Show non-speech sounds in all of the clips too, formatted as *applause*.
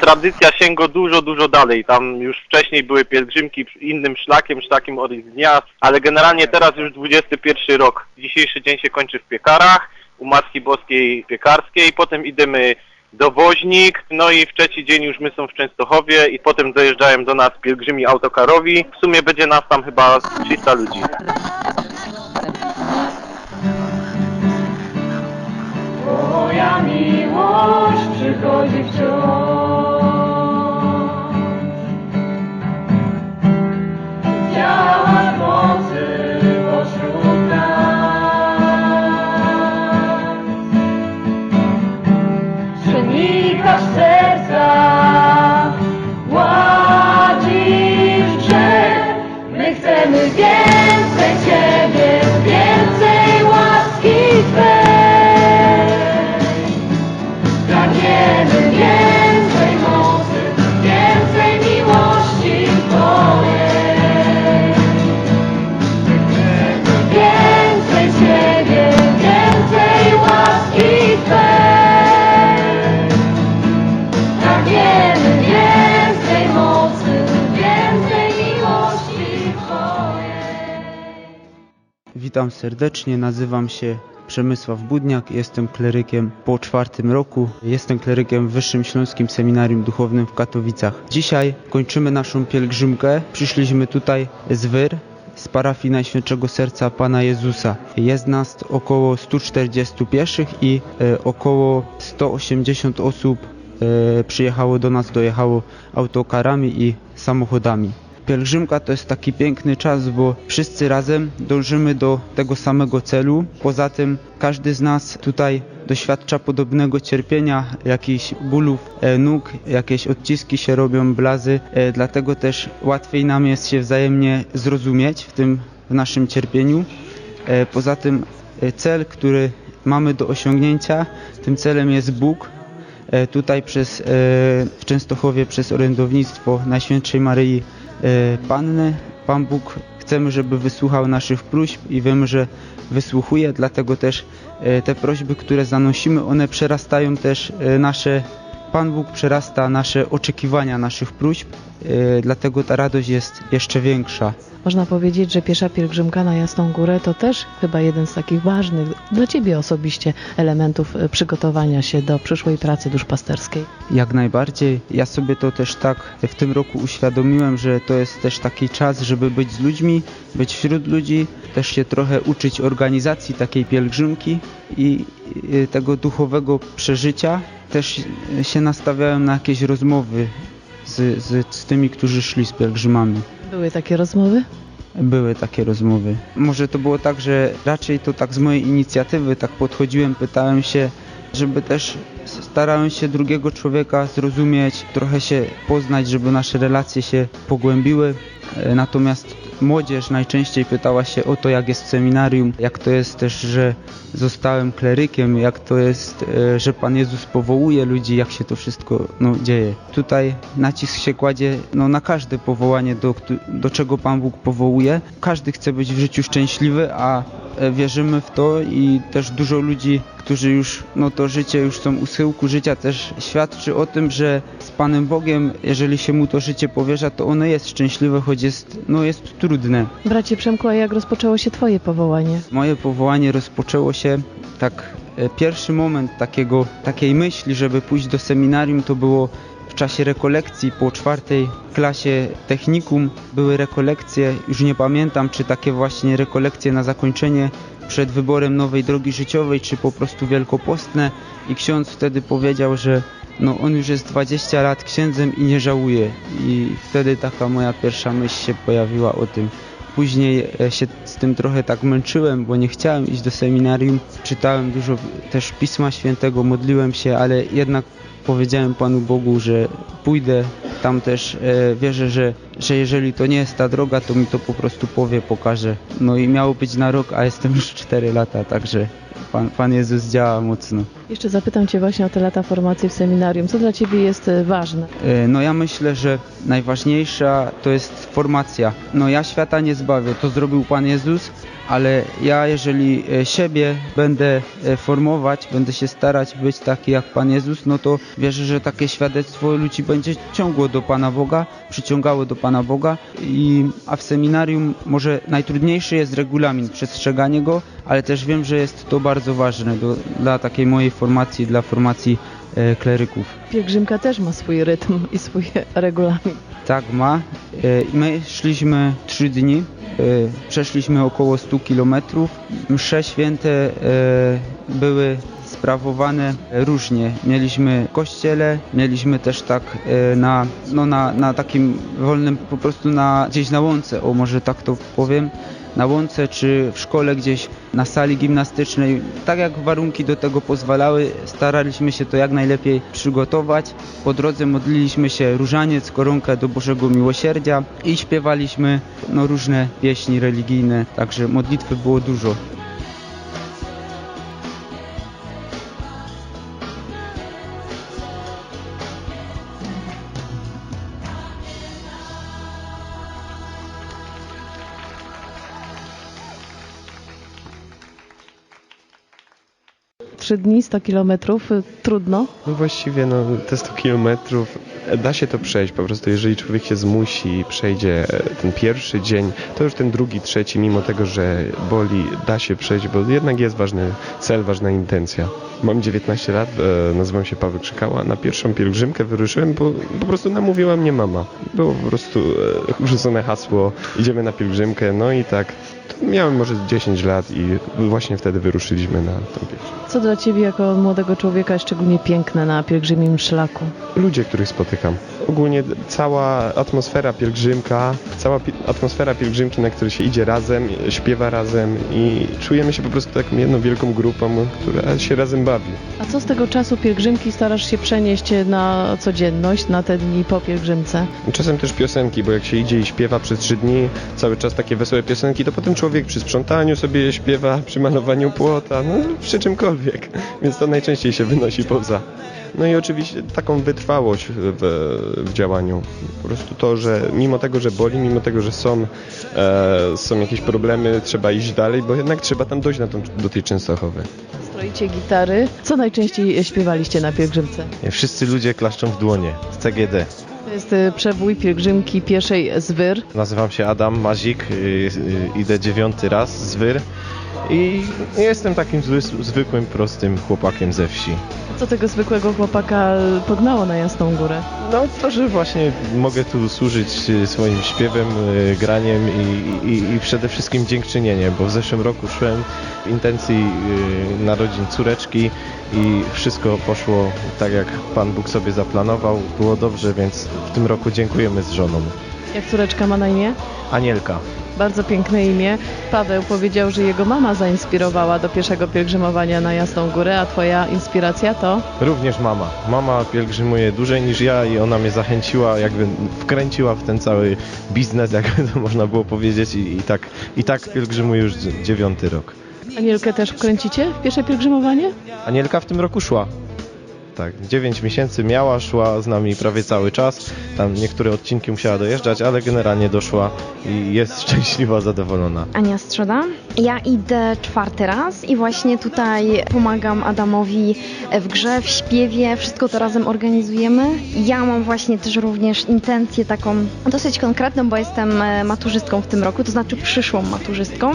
Tradycja sięga dużo, dużo dalej. Tam już wcześniej były pielgrzymki innym szlakiem, szlakiem od gniazd, ale generalnie teraz już 21 rok. Dzisiejszy dzień się kończy w piekarach, u Matki Boskiej Piekarskiej, potem idziemy do Woźnik, no i w trzeci dzień już my są w Częstochowie i potem dojeżdżają do nas pielgrzymi autokarowi. W sumie będzie nas tam chyba 300 ludzi. Witam serdecznie, nazywam się Przemysław Budniak, jestem klerykiem po czwartym roku. Jestem klerykiem w Wyższym Śląskim Seminarium Duchownym w Katowicach. Dzisiaj kończymy naszą pielgrzymkę. Przyszliśmy tutaj z Wyr, z parafii Najświętszego Serca Pana Jezusa. Jest nas około 140 pieszych i e, około 180 osób e, przyjechało do nas, dojechało autokarami i samochodami. Pielgrzymka to jest taki piękny czas, bo wszyscy razem dążymy do tego samego celu. Poza tym każdy z nas tutaj doświadcza podobnego cierpienia, jakichś bólów e, nóg, jakieś odciski się robią, blazy, e, dlatego też łatwiej nam jest się wzajemnie zrozumieć w tym w naszym cierpieniu. E, Poza tym cel, który mamy do osiągnięcia, tym celem jest Bóg, tutaj przez, e, w Częstochowie przez orędownictwo Najświętszej Maryi e, Panny. Pan Bóg chcemy, żeby wysłuchał naszych próśb i wiemy, że wysłuchuje, dlatego też e, te prośby, które zanosimy, one przerastają też e, nasze, Pan Bóg przerasta nasze oczekiwania naszych próśb, e, dlatego ta radość jest jeszcze większa. Można powiedzieć, że piesza pielgrzymka na Jasną Górę to też chyba jeden z takich ważnych dla Ciebie osobiście elementów e, przygotowania się do przyszłej pracy duszpasterskiej. Jak najbardziej. Ja sobie to też tak w tym roku uświadomiłem, że to jest też taki czas, żeby być z ludźmi, być wśród ludzi, też się trochę uczyć organizacji takiej pielgrzymki i i tego duchowego przeżycia. Też się nastawiałem na jakieś rozmowy z, z, z tymi, którzy szli z pielgrzymami. Były takie rozmowy? Były takie rozmowy. Może to było tak, że raczej to tak z mojej inicjatywy tak podchodziłem, pytałem się, żeby też starałem się drugiego człowieka zrozumieć, trochę się poznać, żeby nasze relacje się pogłębiły. E, Natomiast młodzież najczęściej pytała się o to, jak jest w seminarium, jak to jest też, że zostałem klerykiem, jak to jest, e, że Pan Jezus powołuje ludzi, jak się to wszystko no, dzieje. Tutaj nacisk się kładzie no, na każde powołanie, do, do czego Pan Bóg powołuje. Każdy chce być w życiu szczęśliwy, a e, wierzymy w to i też dużo ludzi, którzy już no to życie już są u schyłku życia też świadczy o tym, że z Panem Bogiem, jeżeli się mu to życie powierza, to ono jest szczęśliwe, choć jest, no jest trudne. Bracie Przemku, a jak rozpoczęło się Twoje powołanie? Moje powołanie rozpoczęło się tak e, pierwszy moment takiego, takiej myśli, żeby pójść do seminarium to było w czasie rekolekcji po czwartej klasie technikum były rekolekcje, już nie pamiętam czy takie właśnie rekolekcje na zakończenie przed wyborem nowej drogi życiowej, czy po prostu wielkopostne i ksiądz wtedy powiedział, że no on już jest 20 lat księdzem i nie żałuje i wtedy taka moja pierwsza myśl się pojawiła o tym. Później e, się z tym trochę tak męczyłem, bo nie chciałem iść do seminarium. Czytałem dużo też Pisma Świętego, modliłem się, ale jednak powiedziałem Panu Bogu, że pójdę tam też e, wierzę, że, że jeżeli to nie jest ta droga, to mi to po prostu powie, pokaże. No i miało być na rok, a jestem już 4 lata, także Pan, Pan Jezus działa mocno. Jeszcze zapytam Cię właśnie o te lata formacji w seminarium. Co dla Ciebie jest e, ważne? E, No ja myślę, że najważniejsza to jest formacja. No ja świata nie zbawię, to zrobił Pan Jezus, ale ja jeżeli siebie będę formować, będę się starać być taki jak Pan Jezus, no to wierzę, że takie świadectwo ludzi będzie ciągło do Pana Boga, przyciągało do Pana Boga i a w seminarium może najtrudniejszy jest regulamin, przestrzeganie go, ale też wiem, że jest to bardzo ważne do, dla takiej mojej formacji, dla formacji e, kleryków. Pielgrzymka też ma swój rytm i swój *laughs* regulamin. Tak ma. E, My szliśmy trzy dni, e, przeszliśmy około 100 kilometrów. Msze święte e, były sprawowane różnie. Mieliśmy kościele, mieliśmy też tak e, na, no na, na takim wolnym, po prostu na, gdzieś na łące, o może tak to powiem, na łące czy w szkole gdzieś na sali gimnastycznej. Tak jak warunki do tego pozwalały, staraliśmy się to jak najlepiej przygotować. Po drodze modliliśmy się różaniec, koronkę do Bożego Miłosierdzia i śpiewaliśmy no, różne pieśni religijne, także modlitwy było dużo. Trzy dni, 100 kilometrów, y, trudno. No właściwie no, te 100 kilometrów e, da się to przejść po prostu, jeżeli człowiek się zmusi i przejdzie e, ten pierwszy dzień, to już ten drugi, trzeci, mimo tego, że boli, da się przejść, bo jednak jest ważny cel, ważna intencja. Mam 19 lat, e, nazywam się Paweł Krzykała, na pierwszą pielgrzymkę wyruszyłem, bo po prostu namówiła mnie mama. Było po prostu rzucone hasło, idziemy na pielgrzymkę, no i tak miałem może 10 lat i właśnie wtedy wyruszyliśmy na tą pielgrzymkę. Co dla Ciebie jako młodego człowieka szczególnie piękne na pielgrzymim szlaku? ludzie, których spotykam. Ogólnie cała atmosfera pielgrzymka, cała pi- atmosfera pielgrzymki, na której się idzie razem, śpiewa razem i czujemy się po prostu taką jedną wielką grupą, która się razem bawi. A co z tego czasu pielgrzymki starasz się przenieść na codzienność, na te dni po pielgrzymce? Czasem też piosenki, bo jak się idzie i śpiewa przez trzy dni, cały czas takie wesołe piosenki, to potem człowiek przy sprzątaniu sobie śpiewa, przy malowaniu płota, no przy czymkolwiek. *laughs* Więc to najczęściej się wynosi poza. No i oczywiście taką wytrwałość w, w działaniu. Po prostu to, że mimo tego, że boli, mimo tego, że są, e, są jakieś problemy, trzeba iść dalej, bo jednak trzeba tam dojść na tą, do tej Częstochowy. Stroicie gitary. Co najczęściej śpiewaliście na pielgrzymce? Wszyscy ludzie klaszczą w dłonie z CGD. To jest y, przebój pielgrzymki pieszej z Wyr. Nazywam się Adam Mazik, y, y, idę dziewiąty raz z Wyr i jestem takim zły, zwykłym, prostym chłopakiem ze wsi. Co tego zwykłego chłopaka pognało na Jasną Górę? No to, że właśnie mogę tu służyć y, swoim śpiewem, y, graniem i, i, i przede wszystkim dziękczynieniem, bo w zeszłym roku szłem w intencji y, narodzin córeczki i wszystko poszło tak, jak Pan Bóg sobie zaplanował. Było dobrze, więc w tym roku dziękujemy z żoną. Jak córeczka ma na imię? Anielka. Bardzo piękne imię. Paweł powiedział, że jego mama zainspirowała do pierwszego pielgrzymowania na Jasną Górę, a twoja inspiracja to? Również mama. Mama pielgrzymuje dłużej niż ja i ona mnie zachęciła, jakby wkręciła w ten cały biznes, jakby to można było powiedzieć i, i tak, i tak pielgrzymuję już dz- dziewiąty rok. Anielkę też wkręcicie w pierwsze pielgrzymowanie? Anielka w tym roku szła. Tak, 9 miesięcy miała, szła z nami prawie cały czas. Tam niektóre odcinki musiała dojeżdżać, ale generalnie doszła i jest *laughs* szczęśliwa, zadowolona. Ania Strzoda. Ja idę czwarty raz i właśnie tutaj pomagam Adamowi w grze, w śpiewie, wszystko to razem organizujemy. Ja mam właśnie też również intencję taką dosyć konkretną, bo jestem e, maturzystką w tym roku, to znaczy przyszłą maturzystką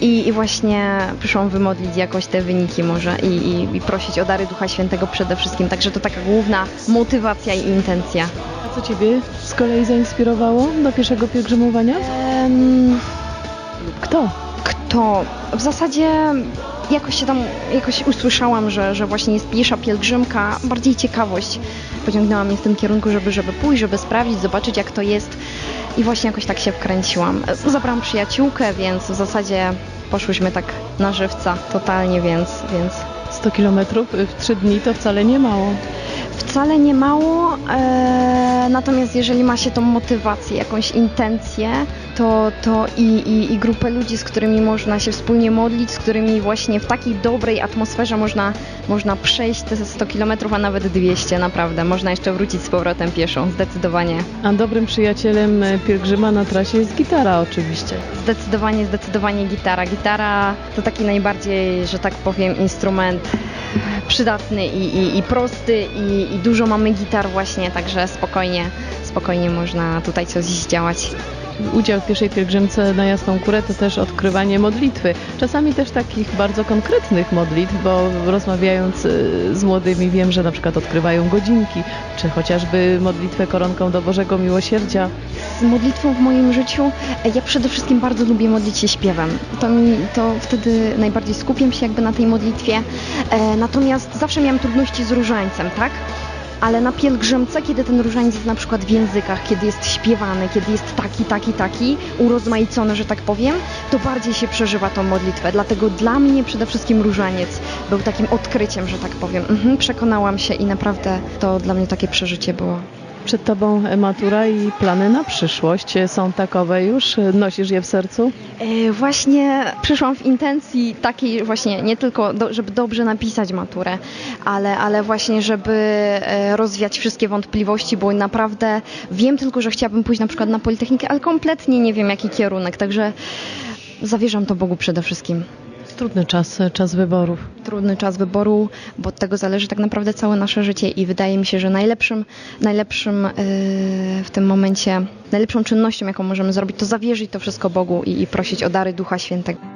i, i właśnie przyszłam wymodlić jakoś te wyniki może i, i, i prosić o dary Ducha Świętego przede wszystkim, także to taka główna motywacja i intencja. A co ciebie z kolei zainspirowało do pierwszego pielgrzymowania? Em, Kto? Kto? W zasadzie jakoś się tam, jakoś usłyszałam, że, że właśnie jest piesza pielgrzymka, bardziej ciekawość pociągnęła mnie w tym kierunku, żeby, żeby pójść, żeby sprawdzić, zobaczyć jak to jest i właśnie jakoś tak się wkręciłam. Zabrałam przyjaciółkę, więc w zasadzie poszłyśmy tak na żywca totalnie, więc, więc 100 kilometrów w 3 dni to wcale nie mało. Wcale nie mało, e, natomiast jeżeli ma się tą motywację, jakąś intencję, to, to i, i, i grupę ludzi, z którymi można się wspólnie modlić, z którymi właśnie w takiej dobrej atmosferze można, można przejść te 100 km, a nawet 200, naprawdę. Można jeszcze wrócić z powrotem pieszo, zdecydowanie. A dobrym przyjacielem e, pielgrzyma na trasie jest gitara oczywiście. Zdecydowanie, zdecydowanie gitara. Gitara to taki najbardziej, że tak powiem, instrument przydatny i, i, i prosty i, i dużo mamy gitar właśnie, także spokojnie, spokojnie można tutaj coś zdziałać. Udział w pierwszej pielgrzymce na Jasną Górę to też odkrywanie modlitwy. Czasami też takich bardzo konkretnych modlitw, bo rozmawiając y, z młodymi wiem, że na przykład odkrywają godzinki, czy chociażby modlitwę koronką do Bożego Miłosierdzia. Z modlitwą w moim życiu e, ja przede wszystkim bardzo lubię modlić się śpiewem. To, mi, to wtedy najbardziej skupiam się jakby na tej modlitwie. E, zawsze miałam trudności z różańcem, tak? Ale na pielgrzymce, kiedy ten różaniec jest na przykład w językach, kiedy jest śpiewany, kiedy jest taki, taki, taki, urozmaicony, że tak powiem, to bardziej się przeżywa tą modlitwę. Dlatego dla mnie przede wszystkim różaniec był takim odkryciem, że tak powiem. Mhm, przekonałam się i naprawdę to dla mnie takie przeżycie było. Przed Tobą matura i plany na przyszłość są takowe już? Nosisz je w sercu? E, Właśnie przyszłam w intencji takiej właśnie nie tylko, do, żeby dobrze napisać maturę, ale, ale właśnie, żeby e, rozwiać wszystkie wątpliwości, bo naprawdę wiem tylko, że chciałabym pójść na przykład na Politechnikę, ale kompletnie nie wiem jaki kierunek, także zawierzam to Bogu przede wszystkim. Trudny czas, czas wyborów. Trudny czas wyboru, bo od tego zależy tak naprawdę całe nasze życie i wydaje mi się, że najlepszym, najlepszym e, w tym momencie, najlepszą czynnością, jaką możemy zrobić, to zawierzyć to wszystko Bogu i, i prosić o dary Ducha Świętego.